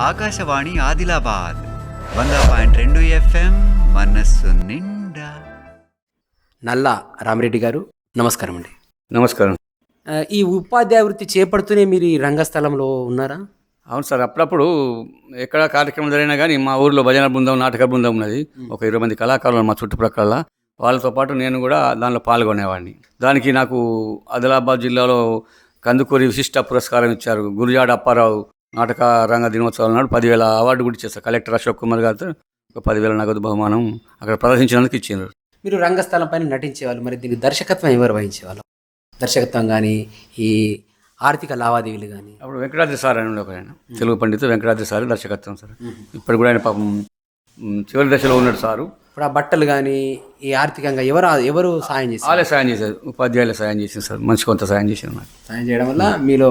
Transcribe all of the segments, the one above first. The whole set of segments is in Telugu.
ఆకాశవాణి ఆదిలాబాద్ వంద పాయింట్ రెండు ఎఫ్ఎం మనస్సు నిండా. నల్లా రామిరెడ్డి గారు నమస్కారం అండి. నమస్కారం. ఈ ఉపాధ్యాయ వృత్తి చేపడుతూనే మీరు ఈ రంగస్థలంలో ఉన్నారా? అవును సార్ అప్పుడప్పుడు ఎక్కడ కార్యక్రమం జరిగినా కానీ మా ఊర్లో భజన బృందం నాటక బృందం ఉన్నది. ఒక ఇరవై మంది కళాకారులు మా చుట్టుప్రక్కల. వాళ్ళతో పాటు నేను కూడా దానిలో పాల్గొనేవాడిని. దానికి నాకు ఆదిలాబాద్ జిల్లాలో కందుకూరి విశిష్ట పురస్కారం ఇచ్చారు. గురుజాడ అప్పారావు నాటక రంగ దినోత్సవం నాడు పదివేల అవార్డు కూడా ఇచ్చారు కలెక్టర్ అశోక్ కుమార్ గారితో ఒక పదివేల నగదు బహుమానం అక్కడ ప్రదర్శించినందుకు ఇచ్చిండ్రు. మీరు రంగస్థలం పైన నటించేవాళ్ళు మరి దీనికి దర్శకత్వం ఎవరు వహించేవాళ్ళు? దర్శకత్వం కానీ ఈ ఆర్థిక లావాదేవీలు కానీ అప్పుడు వెంకటాద్రి సార్ అని ఒక ఆయన. తెలుగు పండితుడు వెంకటాద్రి సార్ దర్శకత్వం సార్. ఇప్పుడు కూడా ఆయన పాపం చివరి దశలో ఉన్నాడు సారు. ఇప్పుడు ఆ బట్టలు కానీ ఈ ఆర్థికంగా ఎవరు ఎవరు సాయం చేస్తారు వాళ్ళే సాయం చేశారు. ఉపాధ్యాయులే సాయం చేసింది సార్. మంచి కొంత సాయం నాకు సాయం చేయడం వల్ల మీలో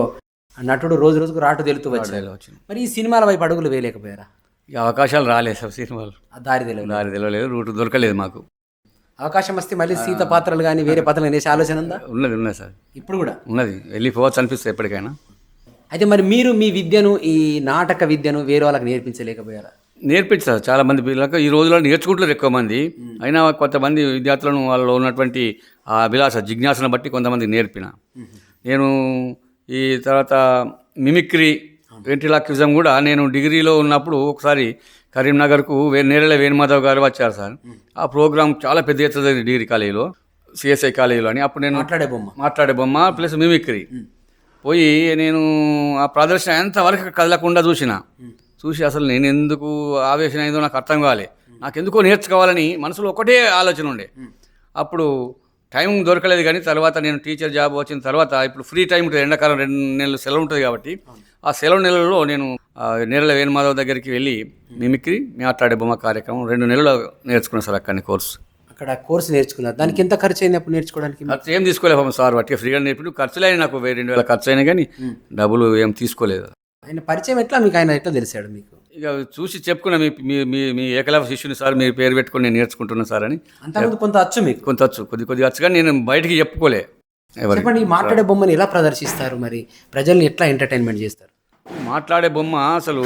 నటుడు రోజు రోజుకు రాటు తెలుతూ వచ్చింది మరి ఈ సినిమాల వైపు అడుగులు వేయలేకపోయారా? ఇక అవకాశాలు రాలేదు సార్ సినిమాలు. దారి తెలియదు దారి తెలియలేదు రూట్ దొరకలేదు మాకు. అవకాశం వస్తే మళ్ళీ సీత పాత్రలు కానీ వేరే పాత్రలు కానీ వేసే ఆలోచన ఉందా? ఉన్నది ఉన్నది సార్. ఇప్పుడు కూడా? ఉన్నది. వెళ్ళిపోవచ్చు అనిపిస్తుంది ఎప్పటికైనా. అయితే మరి మీరు మీ విద్యను ఈ నాటక విద్యను వేరే వాళ్ళకి నేర్పించలేకపోయారా? నేర్పించారు చాలా మంది పిల్లలకు. ఈ రోజుల్లో నేర్చుకుంటారు ఎక్కువ మంది. అయినా కొంతమంది విద్యార్థులను వాళ్ళలో ఉన్నటువంటి ఆ అభిలాష జిజ్ఞాసను బట్టి కొంతమంది నేర్పిన. నేను ఈ తర్వాత మిమిక్రీ వెంట్రిలాక్విజం కూడా నేను డిగ్రీలో ఉన్నప్పుడు ఒకసారి కరీంనగర్కు వే నేరళ వేణుమాధవ్ గారు వచ్చారు సార్. ఆ ప్రోగ్రామ్ చాలా పెద్ద ఎత్తున డిగ్రీ కాలేజీలో సిఎస్ఐ కాలేజీలో అని. అప్పుడు నేను మాట్లాడే బొమ్మ. మాట్లాడే బొమ్మ ప్లస్ మిమిక్రీ. పోయి నేను ఆ ప్రదర్శన ఎంతవరకు కదలకుండా చూసిన. చూసి అసలు నేను ఎందుకు ఆవేశం అయిందో నాకు అర్థం కాలే. నాకు ఎందుకో నేర్చుకోవాలని మనసులో ఒకటే ఆలోచన ఉండే. అప్పుడు టైం దొరకలేదు కానీ తర్వాత నేను టీచర్ జాబ్ వచ్చిన తర్వాత ఇప్పుడు ఫ్రీ టైం ఉంటుంది ఎండాకాలం రెండు నెలలు సెలవు ఉంటుంది కాబట్టి ఆ సెలవు నెలల్లో నేను నేరల వేణుమాధవ్ దగ్గరికి వెళ్ళి మిమిక్రీ మాట్లాడే బొమ్మ కార్యక్రమం రెండు నెలలు నేర్చుకున్నాను సార్ అక్కడిని కోర్సు. అక్కడ కోర్సు నేర్చుకున్నారు. దానికి ఎంత ఖర్చు అయింది అప్పుడు నేర్చుకోవడానికి? ఖర్చు ఏం తీసుకోలేదు సార్ వాటికి ఫ్రీగా నేర్పి ఖర్చులు అయినా నాకు రెండు వేల ఖర్చు అయినా కానీ డబ్బులు ఏం తీసుకోలేదు. ఆయన పరిచయం ఎట్లా మీకు? ఆయన ఎట్లా తెలిసాడు మీకు? ఇక చూసి చెప్పుకున్నా మీ మీ మీ మీ ఏకలవ్య శిష్యుని సార్ మీరు పేరు పెట్టుకొని నేను నేర్చుకుంటున్నాను సార్ అని. అంతకుముందు కొంత వచ్చు మీకు? కొంత వచ్చు కొద్ది కొద్దిగా వచ్చు కానీ నేను బయటికి చెప్పుకోలే చెప్పండి ఈ మాట్లాడే బొమ్మని ఎలా ప్రదర్శిస్తారు మరి? ప్రజల్ని ఎట్లా ఎంటర్టైన్మెంట్ చేస్తారు? మాట్లాడే బొమ్మ అసలు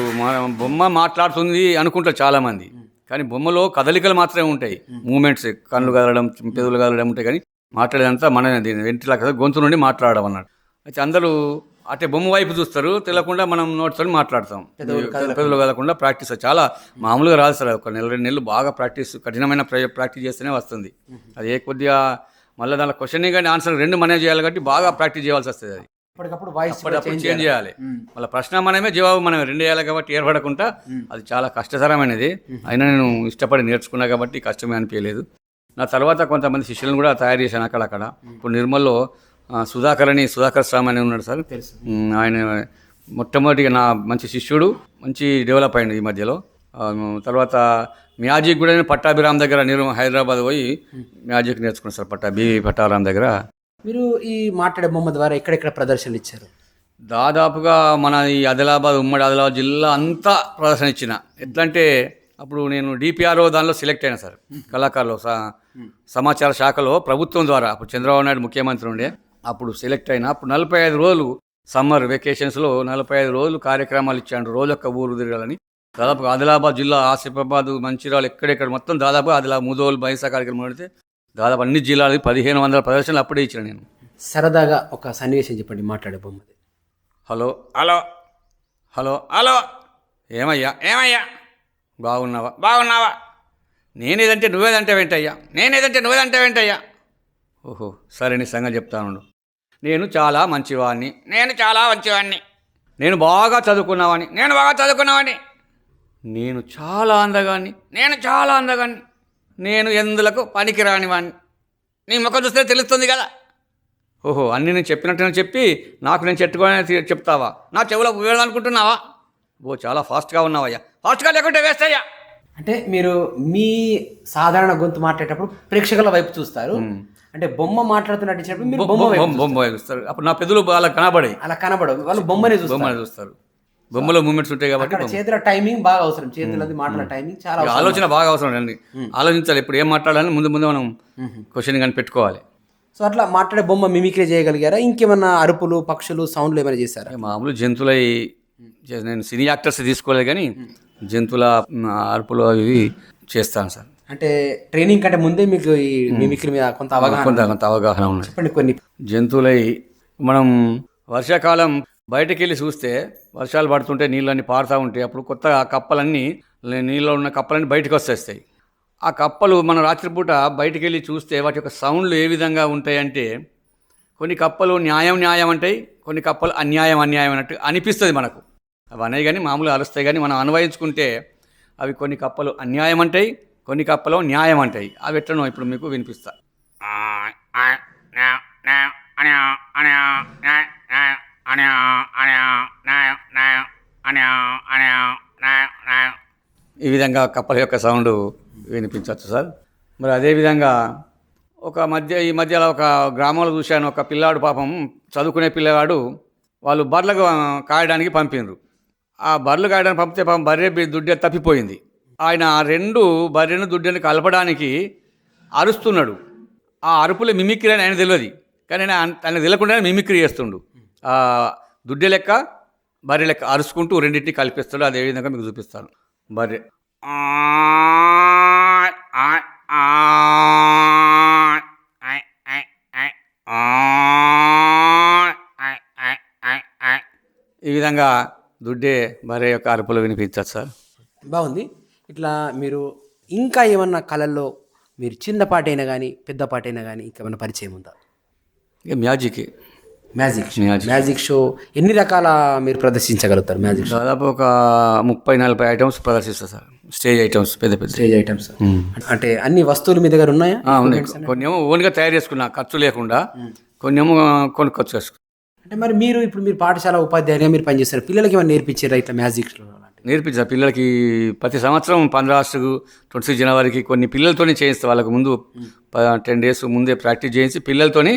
బొమ్మ మాట్లాడుతుంది అనుకుంటారు చాలామంది. కానీ బొమ్మలో కదలికలు మాత్రమే ఉంటాయి. మూమెంట్స్ కళ్ళు కదలడం పెదవులు కదలడం ఉంటాయి కానీ మాట్లాడేదంతా మన కదా గొంతు నుండి మాట్లాడడం అన్నాడు. అయితే అందరూ అటే బొమ్మ వైపు చూస్తారు తెలియకుండా మనం నోట్తో మాట్లాడతాం. పెదవులు కదలకుండా ప్రాక్టీస్ చాలా మామూలుగా రాదు సార్ ఒక నెల రెండు నెలలు బాగా ప్రాక్టీస్ కఠినమైన ప్ర- ప్రాక్టీస్ చేస్తేనే వస్తుంది. అది ఏ కొద్దిగా మళ్ళీ దాని క్వశ్చన్ కానీ ఆన్సర్ రెండు మనమే చేయాలి కాబట్టి బాగా ప్రాక్టీస్ చేయాల్సి వస్తుంది అది. అప్పటికప్పుడు వాయిస్ అప్పటికప్పుడు చేంజ్ చేయాలి. మళ్ళీ ప్రశ్న మనమే జవాబు మనం రెండు వేయాలి కాబట్టి ఏర్పడకుండా అది చాలా కష్టతరమైనది. అయినా నేను ఇష్టపడి నేర్చుకున్నా కాబట్టి కష్టమే అనిపించలేదు. నా తర్వాత కొంతమంది శిష్యులను కూడా తయారు చేశాను అక్కడక్కడ. ఇప్పుడు నిర్మల్లో సుధాకర్ అని సుధాకర్ స్వామి అని ఉన్నాడు సార్. ఆయన మొట్టమొదటిగా నా మంచి శిష్యుడు మంచి డెవలప్ అయింది ఈ మధ్యలో. తర్వాత మ్యాజిక్ కూడా నేను పట్టాభిరామ్ దగ్గర నేను హైదరాబాద్ పోయి మ్యాజిక్ నేర్చుకున్నాను సార్ పట్టా బి. పట్టాభిరామ్ దగ్గర. మీరు ఈ మాట్లాడే బొమ్మ ద్వారా ఎక్కడెక్కడ ప్రదర్శనలు ఇచ్చారు? దాదాపుగా మన ఈ ఆదిలాబాద్ ఉమ్మడి ఆదిలాబాద్ జిల్లా అంతా ప్రదర్శన ఇచ్చిన. ఎట్లా అంటే అప్పుడు నేను డిపిఆర్ఓ దానిలో సెలెక్ట్ అయినా సార్ కళాకారులు స- సమాచార శాఖలో ప్రభుత్వం ద్వారా. అప్పుడు చంద్రబాబు నాయుడు ముఖ్యమంత్రి ఉండే. అప్పుడు సెలెక్ట్ అయినా అప్పుడు నలభై ఐదు రోజులు సమ్మర్ వెకేషన్స్లో నలభై ఐదు రోజులు కార్యక్రమాలు ఇచ్చాడు రోజొక్క ఊరు తిరగాలని. దాదాపు ఆదిలాబాద్ జిల్లా ఆసిఫాబాద్ మంచిర్యాల ఎక్కడెక్కడ మొత్తం దాదాపు ఆదిలాబాద్ ముదోలు బైసా కార్యక్రమం పెడితే దాదాపు అన్ని జిల్లాలకి పదిహేను వందల ప్రదర్శనలు అప్పుడే ఇచ్చిన నేను. సరదాగా ఒక సన్నివేశం చెప్పండి మాట్లాడే బొమ్మది హలో. హలో. హలో. హలో. ఏమయ్యా? ఏమయ్యా? బాగున్నావా? బాగున్నావా? నేనేదంటే నువ్వేదంటే వెంటయ్యా నేనేదంటే నువ్వేదంటే వెంటయ్యా ఓహో సరే నీ సంగతి చెప్తాను నేను చాలా మంచివాడిని నేను చాలా మంచివాడిని నేను బాగా చదువుకున్నవాడిని నేను బాగా చదువుకున్నవాడిని నేను చాలా అందగాన్ని నేను చాలా అందగాన్ని నేను ఎందులకు పనికిరాని వాడిని నీ ముఖం చూస్తే తెలుస్తుంది కదా. ఓహో అన్నీ నేను చెప్పినట్టు చెప్పి నాకు నేను చెట్టుకొని చెప్తావా? నా చెవులో వేయాలనుకుంటున్నావా ఓ చాలా ఫాస్ట్గా ఉన్నావయ్యా. ఫాస్ట్గా లేకుంటే వేస్తాయ్యా అంటే మీరు మీ సాధారణ గొంతు మాట్లాడేటప్పుడు ప్రేక్షకుల వైపు చూస్తారు. అంటే బొమ్మ మాట్లాడుతున్నట్టు ఇచ్చినప్పుడు మీరు బొమ్మ చూస్తారు అప్పుడు నా పెద్దలు అలా కనబడాయి అలా కనబడదు వాళ్ళు బొమ్మనే చూస్తారు. బొమ్మలు చూస్తారు. బొమ్మలో మూమెంట్స్ ఉంటాయి కాబట్టి చేతుల టైమింగ్ బాగా అవసరం. చేతులది మాటల టైమింగ్ చాలా. ఆలోచన బాగా అవసరం అండి. ఆలోచించాలి. ఇప్పుడు ఏం మాట్లాడాలని ముందు ముందు మనం క్వశ్చన్ కానీ పెట్టుకోవాలి. సో అట్లా మాట్లాడే బొమ్మ మిమిక్రీ చేయగలిగారా? ఇంకేమన్నా అరుపులు పక్షులు సౌండ్లు ఏమైనా చేశారా? మామూలు జంతువులై నేను సినీ యాక్టర్స్ తీసుకోలేదు కానీ జంతువుల అరుపులు అవి చేస్తాను సార్. అంటే ట్రైనింగ్ కంటే ముందే మీకు ఈ మిమిక్రీ మీద కొంత అవగాహన కొంత కొంత అవగాహన ఉన్నది చెప్పండి కొన్ని. జంతువులై మనం వర్షాకాలం బయటకు వెళ్ళి చూస్తే వర్షాలు పడుతుంటే నీళ్ళన్నీ పారుతూ ఉంటాయి అప్పుడు కొత్తగా ఆ కప్పలన్నీ నీళ్ళలో ఉన్న కప్పలన్నీ బయటకు వచ్చేస్తాయి ఆ కప్పలు మనం రాత్రిపూట బయటకు వెళ్ళి చూస్తే వాటి యొక్క సౌండ్లు ఏ విధంగా ఉంటాయంటే కొన్ని కప్పలు న్యాయం న్యాయం అంటాయి కొన్ని కప్పలు అన్యాయం అన్యాయం అన్నట్టు అనిపిస్తుంది మనకు. అవి అనేవి కానీ మామూలుగా అరుస్తాయి కానీ మనం అన్వయించుకుంటే అవి కొన్ని కప్పలు అన్యాయం అంటాయి కొన్ని కప్పలు న్యాయం అంటాయి. అవి ఎట్లనో ఇప్పుడు మీకు వినిపిస్తా. ఈ విధంగా కప్పల యొక్క సౌండ్ వినిపించవచ్చు సార్. మరి అదేవిధంగా ఒక మధ్య ఈ మధ్యలో ఒక గ్రామంలో చూశాను ఒక పిల్లాడు పాపం చదువుకునే పిల్లవాడు వాళ్ళు బర్రెలకు కాయడానికి పంపిండ్రు. ఆ బర్రెలు కాయడానికి పంపితే పాపం బర్రె బి- తప్పిపోయింది. ఆయన రెండు బర్రెను దుడ్డను కలపడానికి అరుస్తున్నాడు. ఆ అరుపుల మిమిక్రీ అని ఆయన తెలియదు. కానీ ఆయన ఆయన తెలియకుండా మిమిక్రీ చేస్తుండు. ఆ దుడ్డె లెక్క బర్రె లెక్క అరుచుకుంటూ రెండింటిని కల్పిస్తాడు. అదేవిధంగా మీకు చూపిస్తాను. బర్రె. ఈ విధంగా దుడ్డే బర్రె యొక్క అరుపులు వినిపించచ్చు? సార్ బాగుంది. ఇట్లా మీరు ఇంకా ఏమన్నా కళల్లో మీరు చిన్నపాటి అయినా కానీ పెద్దపాటి అయినా కానీ ఇంకేమన్నా పరిచయం ఉందా? ఇక magic. Magic magic. Magic show. ఎన్ని రకాల మీరు ప్రదర్శించగలుగుతారు మ్యాజిక్ షో? దాదాపు ఒక ముప్పై నలభై ఐటమ్స్ ప్రదర్శిస్తా సార్. స్టేజ్ ఐటమ్స్ పెద్ద పెద్ద. Stage items. అంటే అన్ని వస్తువులు మీ దగ్గర ఉన్నాయా? కొన్ని ఏమో ఓన్గా తయారు చేసుకున్నా ఖర్చు లేకుండా. కొన్ని ఏమో కొనుక్కొచ్చు చేసుకున్నా. అంటే మరి మీరు ఇప్పుడు మీరు పాఠశాల ఉపాధ్యాయునిగా మీరు పనిచేస్తారు. పిల్లలకి ఏమైనా నేర్పించారా ఇట్లా మ్యాజిక్ షో లాంటివి? నేర్పించా పిల్లలకి ప్రతి సంవత్సరం పంద్రా ఆగస్టుకు ట్వంటీ సిక్స్ జనవరికి కొన్ని పిల్లలతోనే చేయిస్తా. వాళ్ళకు ముందు టెన్ డేస్ ముందే ప్రాక్టీస్ చేయించి పిల్లలతోని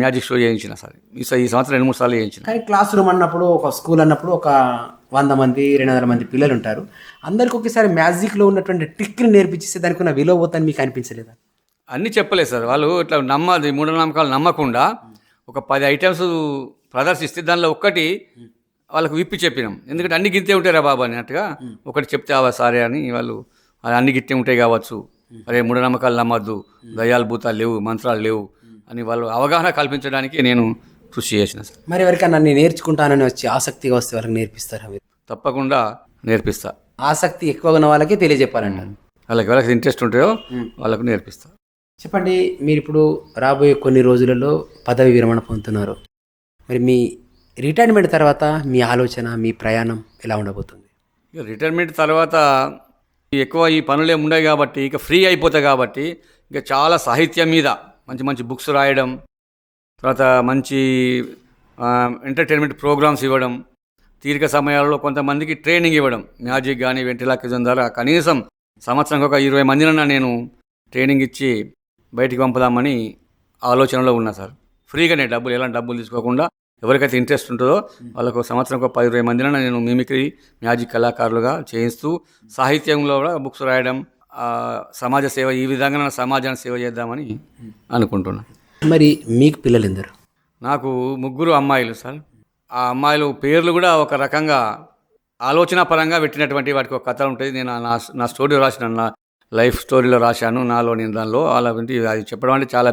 మ్యాజిక్ షో చేయించిన సార్. ఈ సంవత్సరం రెండు మూడు సార్లు చేయించిన. కానీ క్లాస్ రూమ్ అన్నప్పుడు ఒక స్కూల్ అన్నప్పుడు ఒక వంద మంది రెండు వందల మంది పిల్లలు ఉంటారు. అందరికి ఒకేసారి మ్యాజిక్లో ఉన్నటువంటి ట్రిక్ని నేర్పించేస్తే దానికి ఉన్న విలువ పోతుందని మీకు అనిపించలేదా? అన్నీ చెప్పలేదు సార్. వాళ్ళు ఇట్లా నమ్మది మూఢనమ్మకాలు నమ్మకుండా ఒక పది ఐటమ్స్ ప్రదర్శిస్తే దానిలో ఒక్కటి వాళ్ళకు విప్పి చెప్పినాం. ఎందుకంటే అన్ని గింతే ఉంటాయి రా బాబు అన్నట్టుగా ఒకటి చెప్తే అవా సారే అని వాళ్ళు "అది అన్ని గిట్టే ఉంటాయి కావచ్చు. అరే మూఢనమ్మకాలు నమ్మద్దు దయాలు భూతాలు లేవు మంత్రాలు లేవు అని వాళ్ళు అవగాహన కల్పించడానికి నేను కృషి చేసిన. సార్ మరి ఎవరికైనా నేను నేర్చుకుంటానని వచ్చి ఆసక్తిగా వస్తే వాళ్ళకి నేర్పిస్తారా మీరు? తప్పకుండా నేర్పిస్తా. ఆసక్తి ఎక్కువగా ఉన్న వాళ్ళకే తెలియజెప్పాలంటారు. వాళ్ళకి ఎవరికి ఇంట్రెస్ట్ ఉంటాయో వాళ్ళకు నేర్పిస్తా. చెప్పండి మీరు ఇప్పుడు రాబోయే కొన్ని రోజులలో పదవి విరమణ పొందుతున్నారు. మరి మీ రిటైర్మెంట్ తర్వాత మీ ఆలోచన మీ ప్రయాణం ఎలా ఉండబోతుంది? ఇక రిటైర్మెంట్ తర్వాత ఎక్కువ ఈ పనులే ఉండవు కాబట్టి ఇక ఫ్రీ అయిపోతాయి కాబట్టి ఇక చాలా సాహిత్యం మీద మంచి మంచి బుక్స్ రాయడం తర్వాత మంచి ఎంటర్టైన్మెంట్ ప్రోగ్రామ్స్ ఇవ్వడం తీరిక సమయాల్లో కొంతమందికి ట్రైనింగ్ ఇవ్వడం మ్యాజిక్ కానీ వెంటిలాక్విజన్ ద్వారా కనీసం సంవత్సరానికి ఒక ఇరవై మందినన్నా నేను ట్రైనింగ్ ఇచ్చి బయటికి పంపుదామని ఆలోచనలో ఉన్నా సార్. ఫ్రీగానే డబ్బులు ఎలాంటి డబ్బులు తీసుకోకుండా ఎవరికైతే ఇంట్రెస్ట్ ఉంటుందో వాళ్ళకు సంవత్సరం ఒక పది ఇరవై మందిన నేను మిమిక్రీ మ్యాజిక్ కళాకారులుగా చేయిస్తూ సాహిత్యంలో కూడా బుక్స్ రాయడం సమాజ సేవ ఈ విధంగా నా సమాజానికి సేవ చేద్దామని అనుకుంటున్నాను మరి మీకు పిల్లలు ఎందరు? నాకు ముగ్గురు అమ్మాయిలు సార్. ఆ అమ్మాయిలు పేర్లు కూడా ఒక రకంగా ఆలోచన పరంగా పెట్టినటువంటి వాటికి ఒక కథ ఉంటుంది. నేను నా నా స్టోరీ రాసిన నా లైఫ్ స్టోరీలో రాశాను. నాలో నేను దానిలో అలా అది చెప్పడం అంటే చాలా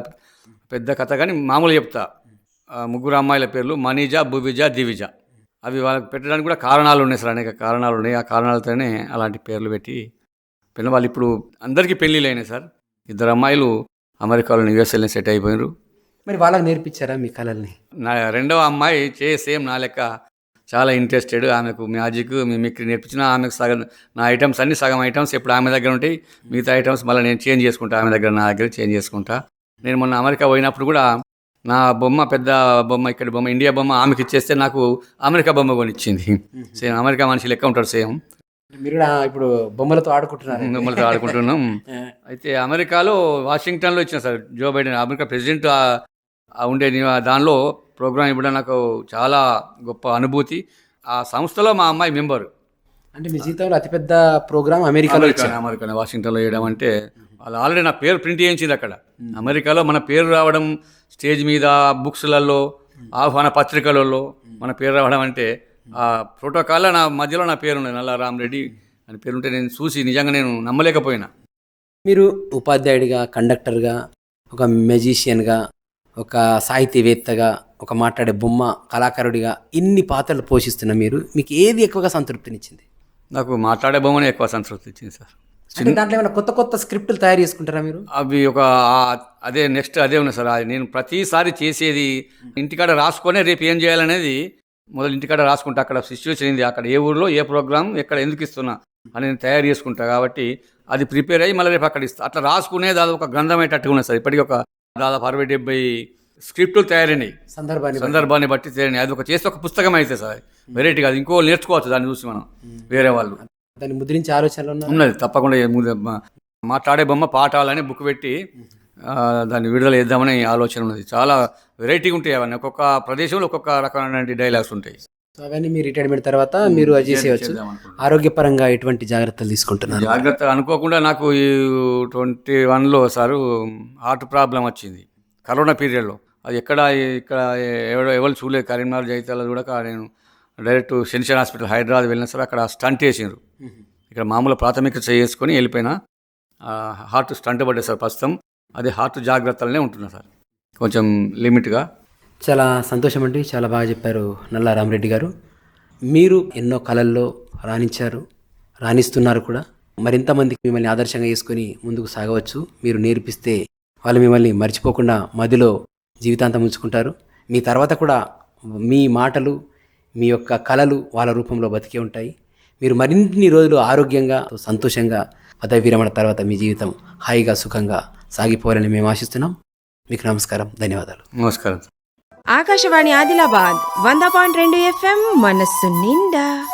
పెద్ద కథ కానీ మామూలు చెప్తా. ముగ్గురు అమ్మాయిల పేర్లు మనీజ భువిజ దివిజ. అవి వాళ్ళకి పెట్టడానికి కూడా కారణాలు ఉన్నాయి సార్ అనేక కారణాలు ఉన్నాయి. ఆ కారణాలతోనే అలాంటి పేర్లు పెట్టి పిల్ల వాళ్ళు ఇప్పుడు అందరికీ పెళ్ళిళ్ళు అయినాయి సార్. ఇద్దరు అమ్మాయిలు అమెరికాలో యూఎస్ఎల్ని సెట్ అయిపోయినారు. మరి వాళ్ళకి నేర్పించారా మీ కళల్ని? నా రెండవ అమ్మాయి చే సేమ్ నా లెక్క చాలా ఇంట్రెస్టెడ్ ఆమెకు మ్యాజిక్ మిమిక్రీ నేర్పించిన ఆమెకు సగం నా ఐటమ్స్ అన్ని సగం ఐటమ్స్ ఇప్పుడు ఆమె దగ్గర ఉంటాయి. మిగతా ఐటమ్స్ మళ్ళీ నేను చేంజ్ చేసుకుంటా ఆమె దగ్గర నా దగ్గర చేంజ్ చేసుకుంటా. నేను మొన్న అమెరికా పోయినప్పుడు కూడా నా బొమ్మ పెద్ద బొమ్మ ఇక్కడ బొమ్మ ఇండియా బొమ్మ ఆమెకి ఇచ్చేస్తే నాకు అమెరికా బొమ్మ కొనిచ్చింది. సేమ్ అమెరికా మనిషి లెక్క ఉంటాడు సేమ్. మీరు ఇప్పుడు బొమ్మలతో ఆడుకుంటున్నారు మిమ్మల్ని ఆడుకుంటున్నాం. అయితే అమెరికాలో వాషింగ్టన్లో ఇచ్చిన sir Joe Biden America president ఉండే దానిలో ప్రోగ్రామ్ ఇవ్వడం నాకు చాలా గొప్ప అనుభూతి. ఆ సంస్థలో మా అమ్మాయి మెంబర్. అంటే మీ జీవితంలో అతిపెద్ద ప్రోగ్రామ్ అమెరికాలో ఇచ్చారు. అమెరికా వాషింగ్టన్లో వేయడం అంటే వాళ్ళు ఆల్రెడీ నా పేరు ప్రింట్ చేయించింది అక్కడ. అమెరికాలో మన పేరు రావడం స్టేజ్ మీద బుక్స్లలో ఆహ్వాన పత్రికలలో మన పేరు రావడం అంటే ఆ ప్రోటోకాల్లో నా మధ్యలో నా పేరు ఉన్నది నల్ల రామరెడ్డి అని పేరుంటే నేను చూసి నిజంగా నేను నమ్మలేకపోయినా. మీరు ఉపాధ్యాయుడిగా కండక్టర్గా ఒక మెజీషియన్గా ఒక సాహితీవేత్తగా ఒక మాట్లాడే బొమ్మ కళాకారుడిగా ఇన్ని పాత్రలు పోషిస్తున్న మీరు మీకు ఏది ఎక్కువగా సంతృప్తినిచ్చింది? నాకు మాట్లాడే బొమ్మనే ఎక్కువ సంతృప్తి ఇచ్చింది సార్. అంటే దాంట్లో ఏమైనా కొత్త కొత్త స్క్రిప్టులు తయారు చేసుకుంటారా మీరు? అవి ఒక అదే నెక్స్ట్ అదే ఉన్నది సార్. అది నేను ప్రతిసారి చేసేది ఇంటికాడ రాసుకొనే రేపు ఏం చేయాలనేది మొదలు ఇంటికాడ రాసుకుంటా. అక్కడ సిచ్యువేషన్ ఏంది? అక్కడ ఏ ఊర్లో ఏ ప్రోగ్రామ్ ఎక్కడ ఎందుకు ఇస్తున్నా అని నేను తయారు చేసుకుంటా. కాబట్టి అది ప్రిపేర్ అయ్యి మళ్ళీ రేపు అక్కడ ఇస్తా. అట్లా రాసుకునేది అది ఒక గ్రంథం అయ్యేటట్టుగా ఉన్నది సార్. ఇప్పటికీ ఒక దాదాపు అరవై డెబ్బై స్క్రిప్టులు తయారైనాయి. సందర్భాన్ని. సందర్భాన్ని బట్టి తయారైనాయి. అది ఒక చేస్తే ఒక పుస్తకం అయితే సార్. వెరైటీగా అది ఇంకో నేర్చుకోవచ్చు దాన్ని చూసి మనం. వేరే వాళ్ళు. దాన్ని ముద్రించే ఆలోచనలు ఉన్నది. తప్పకుండా మాట్లాడే బొమ్మ పాఠాలని బుక్ పెట్టి దాన్ని విడుదల చేద్దామని ఆలోచన ఉన్నది. చాలా వెరైటీగా ఉంటాయి అవన్నీ. ఒక్కొక్క ప్రదేశంలో ఒక్కొక్క రకమైన డైలాగ్స్ ఉంటాయి. సో అవన్నీ మీ రిటైర్మెంట్ తర్వాత మీరు అది చేసేయచ్చు. ఆరోగ్యపరంగా ఎటువంటి జాగ్రత్తలు తీసుకుంటున్నారు? జాగ్రత్త అనుకోకుండా నాకు ఈ ట్వంటీ వన్లో సారు హార్ట్ ప్రాబ్లం వచ్చింది. కరోనా పీరియడ్లో అది ఎక్కడ ఇక్కడ ఎవరు ఎవరు చూడలేదు. కరీంనగర్ జైతాల చూడక నేను డైరెక్ట్ సెన్షన్ హాస్పిటల్ హైదరాబాద్ వెళ్ళిన సార్ అక్కడ స్టంట్ వేసిండ్రు. ఇక్కడ మామూలు ప్రాథమిక చేసుకొని వెళ్ళిపోయినా హార్ట్ స్టంట్ పడ్డది సార్ ప్రస్తుతం. అది హార్ట్ జాగ్రత్తలనే ఉంటున్నా సార్. కొంచెం లిమిట్గా. చాలా సంతోషం అండి చాలా బాగా చెప్పారు నల్లా రామరెడ్డి గారు. మీరు ఎన్నో కళల్లో రాణించారు రాణిస్తున్నారు కూడా. మరింతమందికి మిమ్మల్ని ఆదర్శంగా చేసుకొని ముందుకు సాగవచ్చు. మీరు నేర్పిస్తే వాళ్ళు మిమ్మల్ని మర్చిపోకుండా మదిలో జీవితాంతం ఉంచుకుంటారు. మీ తర్వాత కూడా మీ మాటలు మీ యొక్క కళలు వాళ్ళ రూపంలో బతికే ఉంటాయి. మీరు మరిన్ని రోజులు ఆరోగ్యంగా సంతోషంగా పదవి విరమణ తర్వాత మీ జీవితం హాయిగా సుఖంగా సాగిపోవాలని మేము ఆశిస్తున్నాం. మీకు నమస్కారం. ధన్యవాదాలు. నమస్కారం. ఆకాశవాణి ఆదిలాబాద్ వంద పాయింట్ రెండు ఎఫ్ఎం మనస్సు నిండా.